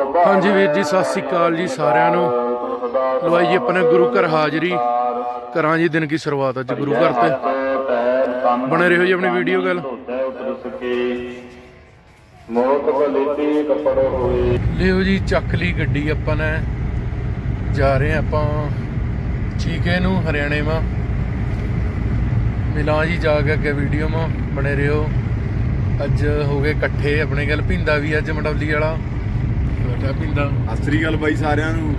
ਹਾਂਜੀ ਵੀਰ ਜੀ, ਸਤਿ ਸ੍ਰੀ ਅਕਾਲ ਜੀ ਸਾਰਿਆਂ ਨੂੰ। ਲਵਾਈ ਆਪਣੇ ਗੁਰੂ ਘਰ ਹਾਜ਼ਰੀ। ਕਰਾਂ ਜੀ ਦਿਨ ਕੀ ਸ਼ੁਰੂਆਤ ਅੱਜ ਗੁਰੂ ਘਰ ਤੇ। ਬਣੇ ਰਹੋ ਜੀ ਆਪਣੀ ਵੀਡੀਓ ਗੱਲ। ਲਿਓ ਜੀ, ਚੱਕ ਲਈ ਗੱਡੀ ਆਪਾਂ ਨੇ। ਜਾ ਰਹੇ ਆਪਾਂ ਚੀਕੇ ਨੂੰ, ਹਰਿਆਣੇ ਮਾ ਮਿਲਾਂ ਜੀ ਜਾ ਕੇ ਅੱਗੇ ਵੀਡੀਓ ਮਾ ਬਣੇ ਰਹੋ। ਅੱਜ ਹੋ ਗਏ ਇਕੱਠੇ। ਆਪਣੇ ਗੱਲ ਪਿੰਦਾ ਵੀ ਅੱਜ ਮਡੌਲੀ ਵਾਲਾ। ਬੇਟਾ ਪਿੰਦਾ ਸਤਿ ਸ੍ਰੀ ਅਕਾਲ ਬਾਈ ਸਾਰਿਆਂ ਨੂੰ।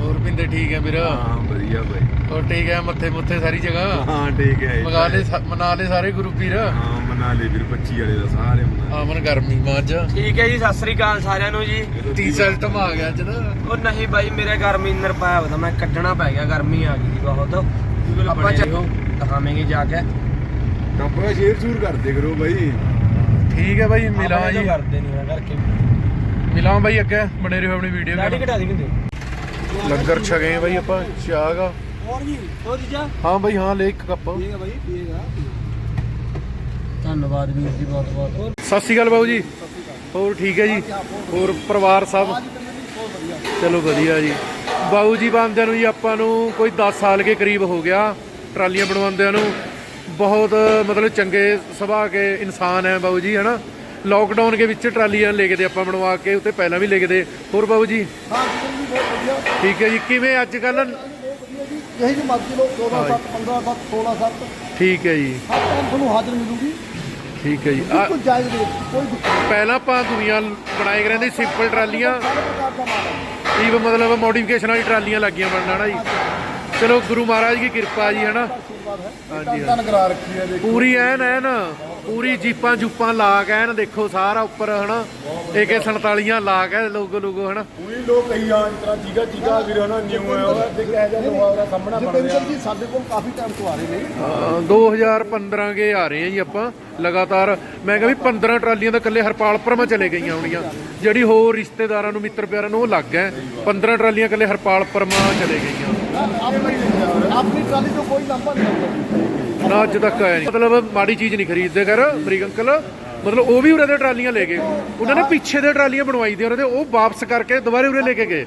ਹੋਰ ਪਿੰਦੇ ਠੀਕ ਹੈ ਵੀਰ? ਹਾਂ ਵਧੀਆ ਬਾਈ। ਹੋਰ ਠੀਕ ਹੈ ਮੱਥੇ ਮੁੱਥੇ ਸਾਰੀ ਜਗ੍ਹਾ? ਹਾਂ ਠੀਕ ਹੈ। ਮਗਾ ਲੈ ਮਨਾ ਲੈ ਸਾਰੇ ਗੁਰੂ ਪੀਰ ਹਾਂ ਮਨਾ ਲਈ ਵੀਰ 25 ਵਾਲੇ ਦਾ ਸਾਰੇ ਮਨਾ ਆਮਨ ਗਰਮੀ ਮਾਜ। ਠੀਕ ਹੈ ਜੀ ਸਤਿ ਸ੍ਰੀ ਅਕਾਲ ਸਾਰਿਆਂ ਨੂੰ ਜੀ। ਟੀ ਸ਼ਰਟ ਮਾ ਆ ਗਿਆ ਅੱਜ ਨਾ। ਉਹ ਨਹੀਂ ਬਾਈ ਮੇਰੇ ਗਰਮੀ ਅੰਦਰ ਪਾਇਆ ਹੋਇਆ ਮੈਂ ਕੱਢਣਾ ਪੈ ਗਿਆ ਗਰਮੀ ਆ ਗਈ ਜੀ ਬਹੁਤ। ਆਪਾਂ ਚੱਲੋ ਦਿਖਾਵਾਂਗੇ ਜਾ ਕੇ। ਟੱਪਾ ਸ਼ੇਅਰ ਸ਼ੂਰ ਕਰਦੇ ਕਰੋ ਬਾਈ। ਠੀਕ ਹੈ ਬਾਈ ਮਿਲਾਂ ਜੀ। ਕਰਦੇ ਨਹੀਂ ਆ ਕਰਕੇ ਮਿਲਾਂ ਬਾਈ ਅੱਗੇ ਬਣੇ ਰਹੋ ਆਪਣੀ ਵੀਡੀਓ ਗਾੜੀ ਘਟਾ ਦੀ ਕਿੰਦੇ ਲੰਗਰ ਛਕੇ ਬਾਈ ਆਪਾਂ ਚਾਹ ਗਾ ਹੋਰ ਜੀ ਹੋਰ ਜੀ ਜਾ। ਹਾਂ ਬਾਈ ਹਾਂ ਲੈ ਇੱਕ ਕੱਪ। ਠੀਕ ਹੈ ਬਾਈ ਠੀਕ ਆ। ਧੰਨਵਾਦ ਵੀਰ ਜੀ ਬਹੁਤ ਬਹੁਤ। ਸਤਿ ਸ਼੍ਰੀ ਅਕਾਲ ਬਾਬੂ ਜੀ। ਹੋਰ ਠੀਕ ਹੈ ਜੀ? ਹੋਰ ਪਰਿਵਾਰ ਸਭ? ਚਲੋ ਵਧੀਆ ਜੀ। ਬਾਬੂ ਜੀ ਬੰਦਿਆਂ ਨੂੰ ਜੀ ਆਪਾਂ ਨੂੰ ਕੋਈ 10 ਸਾਲ ਕੇ ਕਰੀਬ ਹੋ ਗਿਆ ਟਰਾਲੀਆਂ ਬਣਵਾਉਂਦਿਆਂ ਨੂੰ। ਬਹੁਤ ਮਤਲਬ ਚੰਗੇ ਸੁਭਾਅ ਕੇ ਇਨਸਾਨ ਹੈ ਬਾਬੂ ਜੀ ਹਨਾ? ਲੋਕਡਾਊਨ ਦੇ ਵਿੱਚ ਟਰਾਲੀਆਂ ਲੈ ਕੇ ਦੇ ਆਪਾਂ ਬਣਵਾ ਕੇ ਉੱਤੇ ਪਹਿਲਾਂ ਵੀ ਲੈ ਕੇ ਦੇ ਹੋਰ ਬਾਬੂ ਜੀ? ਹਾਂ ਜੀ ਜੀ ਬਹੁਤ ਵਧੀਆ। ਠੀਕ ਹੈ ਜੀ ਕਿਵੇਂ ਅੱਜ ਕੱਲ ਇਹੀ ਜੀ। ਮਰਜ਼ੀ ਲੋ 14 7 15 7 16 7 ਠੀਕ ਹੈ ਜੀ। ਹਰ ਟਾਈਮ ਤੁਹਾਨੂੰ ਹਾਜ਼ਰ ਮਿਲੂਗੀ। ਠੀਕ ਹੈ ਜੀ। ਜਾਇਜ਼ ਕੋਈ ਪਹਿਲਾਂ ਆਪਾਂ ਦੁਨੀਆ ਬਣਾਏ ਕਰਾਂਦੇ ਸਿੰਪਲ ਟਰਾਲੀਆਂ। ਇਹ ਮਤਲਬ ਮੋਡੀਫਿਕੇਸ਼ਨ ਵਾਲੀ ਟਰਾਲੀਆਂ ਲੱਗੀਆਂ ਬਣਨਾ ਨਾ ਜੀ। ਚਲੋ ਗੁਰੂ ਮਹਾਰਾਜ ਦੀ ਕਿਰਪਾ ਜੀ ਹਨਾ? ਹਾਂਜੀ, ਹੈ ਪੂਰੀ ਐਨ ਐਨ। ਪੂਰੀ ਜੀਪਾਂ ਜੂਪਾਂ ਲਾ ਕੇ ਐਨ ਦੇਖੋ ਸਾਰਾ ਉੱਪਰ ਹਨਾ? AK 47 ਲਾ ਕੇ ਲੋਗੋ ਲੋਗੋ ਹਨਾ? ਉਹੀ ਲੋਕ ਕਹੀ ਆ ਇਸ ਤਰ੍ਹਾਂ ਚੀਗਾ ਚੀਗਾ ਵੀਰ ਹਨਾ ਨਿਊ ਹੈ ਉਹ ਤੇ ਕਹਿ ਜਾ ਲੋਹਾ ਉਹਦਾ ਸਾਹਮਣਾ ਬਣ ਰਿਹਾ। ਜਤਿੰਦਰ ਜੀ ਸਾਡੇ ਕੋਲ ਕਾਫੀ ਟਾਈਮ ਤੋਂ ਆ ਰਹੇ ਨੇ। ਅਹ 2015 ਕੇ ਆ ਰਹੇ ਆ ਜੀ ਆਪਾਂ ਲਗਾਤਾਰ। ਮੈਂ ਕਿਹਾ ਵੀ 15 ਟਰਾਲੀਆਂ ਤਾਂ ਇਕੱਲੇ ਹਰਪਾਲਪੁਰ ਮਾ ਚਲੇ ਗਈਆਂ ਹੋਣੀਆਂ। ਜਿਹੜੀ ਹੋਰ ਰਿਸ਼ਤੇਦਾਰਾਂ ਨੂੰ ਮਿੱਤਰ ਪਿਆਰਾਂ ਨੂੰ ਉਹ ਲੱਗ ਹੈ 15 ਟਰਾਲੀਆਂ ਇਕੱਲੇ ਹਰਪਾਲਪੁਰ ਮਾ ਚਲੇ ਗਈਆਂ। ਆਪਣੀ ਆਪਣੀ ਟਰਾਲੀ ਤੋਂ ਕੋਈ ਲਾਂਭਾ ਨਹੀਂ ਆਉਂਦਾ। ਨਾ ਅੱਜ ਤੱਕ ਆਇਆ ਨਹੀਂ। ਮਤਲਬ ਮਾੜੀ ਚੀਜ਼ ਨਹੀਂ ਖਰੀਦਦੇ ਕਰ ਅਮਰੀਕ ਅੰਕਲ। ਮਤਲਬ ਉਹ ਵੀ ਉਰੇ ਦੇ ਟਰਾਲੀਆਂ ਲੈ ਗਏ। ਉਹਨਾਂ ਨੇ ਪਿੱਛੇ ਦੇ ਟਰਾਲੀਆਂ ਬਣਵਾਈ ਦੀਆਂ ਉਹਦੇ ਉਹ ਵਾਪਸ ਕਰਕੇ ਦੁਬਾਰੇ ਉਰੇ ਲੈ ਕੇ ਗਏ।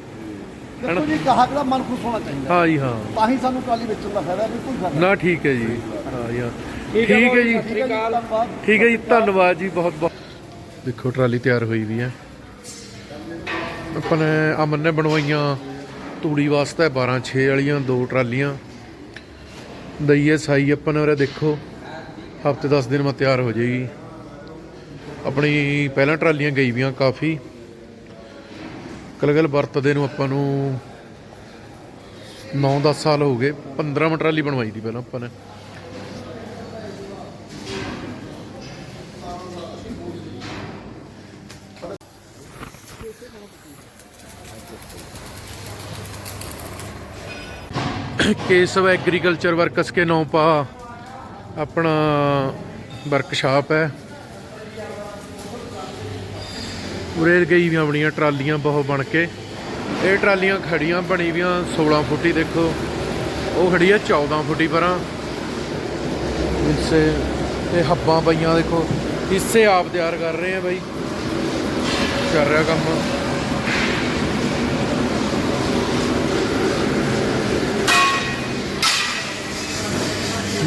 ਦੇਖੋ ਜੀ ਗਾਹਕ ਦਾ ਮਨ ਖੁਸ਼ ਹੋਣਾ ਚਾਹੀਦਾ। ਹਾਂ ਜੀ ਹਾਂ। ਤਾਂ ਹੀ ਸਾਨੂੰ ਟਰਾਲੀ ਵੇਚਣ ਦਾ ਫਾਇਦਾ ਬਿਲਕੁਲ ਫਾਇਦਾ ਨਾ ਠੀਕ ਹੈ ਜੀ। ਹਾਂ ਠੀਕ ਹੈ ਜੀ। ਠੀਕ ਹੈ ਜੀ ਧੰਨਵਾਦ ਜੀ ਬਹੁਤ ਬਹੁਤ। ਦੇਖੋ ਟਰਾਲੀ ਤਿਆਰ ਹੋਈ ਵੀ ਹੈ। ਆਪਾਂ ਨੇ ਅਮਨ ਨੇ ਬਣਵਾਈਆਂ ਤੂੜੀ ਵਾਸਤੇ 12 6 ਵਾਲੀਆਂ ਦੋ ਟਰਾਲੀਆਂ। ਦਈਏ ਸਾਈ, ਆਪਾਂ ਨੇ ਉਰੇ ਦੇਖੋ, ਹਫ਼ਤੇ 10 ਦਿਨ ਮੈਂ ਤਿਆਰ ਹੋ ਜਾਏਗੀ। ਆਪਣੀ ਪਹਿਲਾਂ ਟਰਾਲੀਆਂ ਗਈ ਵੀਆਂ ਕਾਫੀ। ਕਲਗਲ ਵਰਤਦੇ ਨੂੰ ਆਪਾਂ ਨੂੰ 9-10 ਸਾਲ ਹੋ ਗਏ। 15 ਮ ਟਰਾਲੀ ਬਣਵਾਈ ਦੀ ਪਹਿਲਾਂ ਆਪਾਂ ਨੇ। ਕੇਸਵ ਐਗਰੀਕਲਚਰ ਵਰਕਸ ਕੇ ਨੌਪਾ ਆਪਣਾ ਵਰਕਸ਼ਾਪ ਹੈ। ਉਰੇ ਗਈ ਵੀ ਆਪਣੀਆਂ ਟਰਾਲੀਆਂ ਬਹੁਤ ਬਣ ਕੇ। ਇਹ ਟਰਾਲੀਆਂ ਖੜੀਆਂ ਬਣੀ ਵੀਆਂ 16 ਫੁੱਟੀ ਦੇਖੋ। ਉਹ ਖੜੀ ਆ 14 ਫੁੱਟੀ ਪਰਾਂ। ਇਸੇ ਤੇ ਹੱਬਾਂ ਪਈਆਂ ਦੇਖੋ। ਇਸੇ ਆਪ ਤਿਆਰ ਕਰ ਰਹੇ ਆ ਬਾਈ। ਕਰ ਰਿਹਾ ਕੰਮ।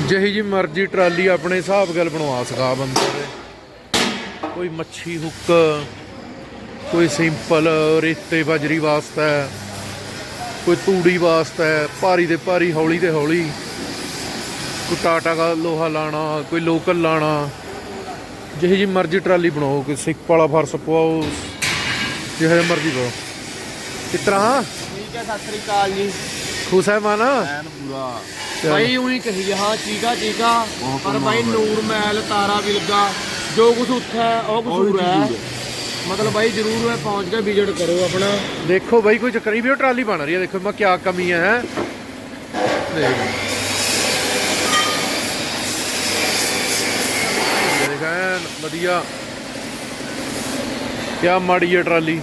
ਜਿਹੀ ਜੀ ਮਰਜ਼ੀ ਟਰਾਲੀ ਆਪਣੇ ਹਿਸਾਬ ਗੱਲ ਬਣਵਾ ਸਕਾ ਬੰਦੇ ਦੇ ਕੋਈ ਮੱਛੀ ਹੁੱਕ ਕੋਈ ਸਿੰਪਲ ਰੇਤੇ ਬਜਰੀ ਵਾਸਤੇ ਕੋਈ ਤੂੜੀ ਵਾਸਤੇ ਭਾਰੀ ਦੇ ਭਾਰੀ ਹੌਲੀ ਤੇ ਹੌਲੀ। ਕੋਈ ਟਾਟਾ ਦਾ ਲੋਹਾ ਲਾਣਾ ਕੋਈ ਲੋਕਲ ਲਾਣਾ। ਜਿਹੀ ਜੀ ਮਰਜ਼ੀ ਟਰਾਲੀ ਬਣਾਓ ਕੋਈ ਸਿੱਕ ਵਾਲਾ ਫਰਸ਼ ਪਵਾਓ ਜਿਹੇ ਮਰਜ਼ੀ ਪਾਓ ਕਿਸ ਤਰ੍ਹਾਂ? ਠੀਕ ਹੈ ਸਤਿ ਸ੍ਰੀ ਅਕਾਲ ਜੀ। ਖੁਸ਼ ਹੈ ਮਨ? ਐਨ ਪੂਰਾ। ਬਾਈ ਉਹੀ ਕਹੀ ਹਾਂ ਚੀਕਾ ਚੀਕਾ ਪਰ ਬਾਈ ਨੂਰ ਮਹਿਲ ਤਾਰਾ ਵਿਲਗਾ ਜੋ ਕੁਝ ਉੱਥੇ ਹੈ ਉਹ ਕਸੂਰ ਹੈ। ਮਤਲਬ ਬਾਈ ਜਰੂਰ ਹੈ ਪਹੁੰਚ ਕੇ ਵਿਜ਼ਿਟ ਕਰੋ ਆਪਣਾ। ਦੇਖੋ ਬਾਈ ਕੋਈ ਚੱਕਰ ਨਹੀਂ ਵੀ ਉਹ ਟਰਾਲੀ ਬਣ ਰਹੀ ਹੈ। ਦੇਖੋ ਮੈਂ ਕਿਆ ਕਮੀ ਹੈ ਹੈਂ। ਦੇਖ। ਦੇਖ ਐਨ ਵਧੀਆ। ਕਿਆ ਮਾੜੀ ਹੈ ਟਰਾਲੀ।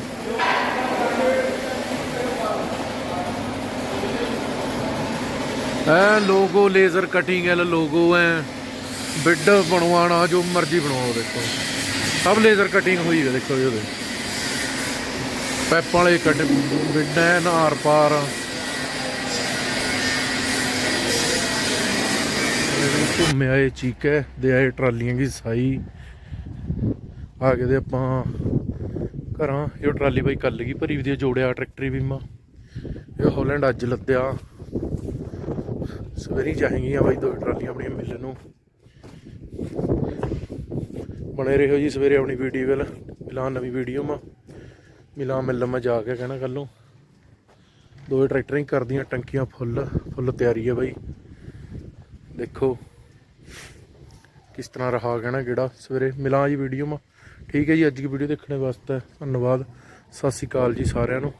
ਐ ਲੋਗੋ ਲੇਜ਼ਰ ਕਟਿੰਗ ਹੈ ਲੋਗੋ ਐ। ਬਿੱਡ ਬਣਵਾਣਾ ਜੋ ਮਰਜ਼ੀ ਬਣਵਾਓ ਦੇਖੋ। ਸਭ ਲੇਜ਼ਰ ਕਟਿੰਗ ਹੋਈ ਹੈ ਦੇਖੋ ਜੀ ਉਹਦੇ। ਪੈਪਾਂ ਵਾਲੇ ਕੱਢ ਬਿੰਡਾ ਨਾਰ ਪਾਰ। ਘੁੰਮੇ ਆਏ ਚੀਕੇ ਦੇ ਆਏ ਟਰਾਲੀਆਂ ਦੀ ਸਾਈ। ਆ ਗਏ ਦੇ ਆਪਾਂ ਘਰਾਂ। ਇਹ ਟਰਾਲੀ ਬਾਈ ਕੱਲ ਗਈ ਭਰੀ ਵੀ ਦੀ, ਜੋੜਿਆ ਟਰੈਕਟਰੀ ਬੀਮਾ। ਇਹ ਹਾਲੈਂਡ ਅੱਜ ਲੱਦਿਆ। ਸਵੇਰੀ ਜਾਏਗੀਆਂ ਬਾਈ, ਦੋ ਟਰਾਲੀਆਂ ਆਪਣੀਆਂ ਮਿਲਣ ਨੂੰ। ਬਣੇ ਰਹੋ ਜੀ ਸਵੇਰੇ ਆਪਣੀ ਵੀਡੀਓ ਵੱਲ। ਮਿਲਾਂ ਨਵੀਂ ਵੀਡੀਓ ਮਾ। ਮਿਲਾਂ ਮਿਲਾਂ ਮੈਂ ਜਾ ਕੇ ਕਹਿਣਾ ਕੱਲੋਂ ਨੂੰ। ਦੋਵੇਂ ਟਰੈਕਟਰਾਂ ਹੀ ਕਰਦੀਆਂ ਟੰਕੀਆਂ ਫੁੱਲ ਫੁੱਲ ਤਿਆਰੀ ਹੈ ਬਾਈ। ਦੇਖੋ ਕਿਸ ਤਰ੍ਹਾਂ ਰਹਾ ਕਹਿਣਾ ਕਿਹੜਾ ਸਵੇਰੇ। ਮਿਲਾਂ ਜੀ ਵੀਡੀਓ ਮਾ। ਠੀਕ ਹੈ ਜੀ, ਅੱਜ ਦੀ ਵੀਡੀਓ ਦੇਖਣ ਵਾਸਤੇ ਧੰਨਵਾਦ। ਸਤਿ ਸ਼੍ਰੀ ਅਕਾਲ ਜੀ ਸਾਰਿਆਂ ਨੂੰ।